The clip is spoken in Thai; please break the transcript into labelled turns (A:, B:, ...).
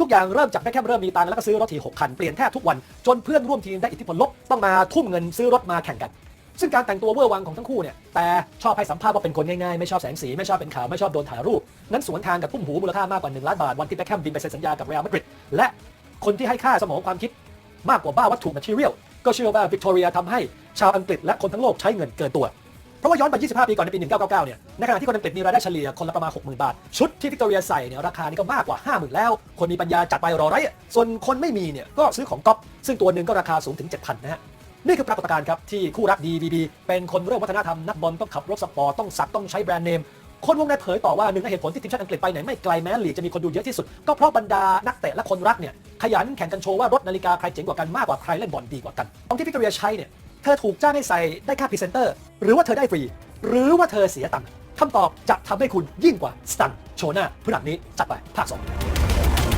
A: ทุกอย่างเริ่มจากแบ็คแคมเริ่มมีตังแล้วก็ซื้อรถที6คันเปลี่ยนแทบทุกวันจนเพื่อนร่วมทีมได้อิทธิพลลบต้องมาทุ่มเงินซื้อรถมาแข่งกันซึ่งการแต่งตัวเวอร์วังของทั้งคู่เนี่ย แต่ชอบให้สัมภาษณ์ว่าเป็นคนง่ายๆ ไม่ชอบแสงสี ไม่ชอบเป็นข่าว ไม่ชอบโดนถ่ายรูป นั้นสวนทางกับทุ่มหูมูลค่ามากกว่า 1 ล้านบาท วันที่แบ็คแคมบินไปเซ็นสัญญากับเรอัลมาดริดและคนที่ให้ค่าสมองความคิดมากกว่าบ้าวัตถุ material ก็เชื่อว่าวิกตอเรียทำให้ชาวอังกฤษและคนทั้งโลกใช้เงินเกินตัว เพราะว่าย้อนไป 25 ปีก่อนในปี 1999 เนี่ย ในขณะที่คนอังกฤษมีรายได้เฉลี่ยคนละประมาณ 60,000 บาท ชุดที่วิกตอเรียใส่เนี่ยราคานี่ก็มากกว่า 50,000 แล้ว คนมีปัญญาจัดไปรอไร ส่วนคนไม่มีเนี่ยก็ซื้อของก๊อปซึ่งตัวหนึ่งก็ราคาสูงถึง 7,000 นะฮะ นี่คือปรากฏการณ์ครับที่คู่รักดีบีบีเป็นคนเริ่มวัฒนธรรมนักบอลต้องขับรถสปอร์ตต้องสักต้องใช้แบรนด์เนมคนวงในเผยต่อว่าหนึ่งในเหตุผลที่ทีมชาติอังกฤษไปไหนไม่ไกลแม้ลีกจะมีคนดูเยอะที่สุด ก็เพราะบรรดานักเตะและคนรักเนี่ยขยันแข่งกันโชว์ว่ารถนาฬิกาใครเจ๋งกว่ากันมากกว่าใครเล่นบอลดีกว่ากันตอนที่วิกเรียใช้เนี่ย ธอถูกจ้างให้ใส่ได้ค่าพรีเซนเตอร์ หรือว่าเธอได้ฟรี หรือว่าเธอเสียตังค์คำตอบจะทำให้คุณยิ่งกว่าสตันโชว์หน้าพฤหัสนี้จัดไปภาคสอง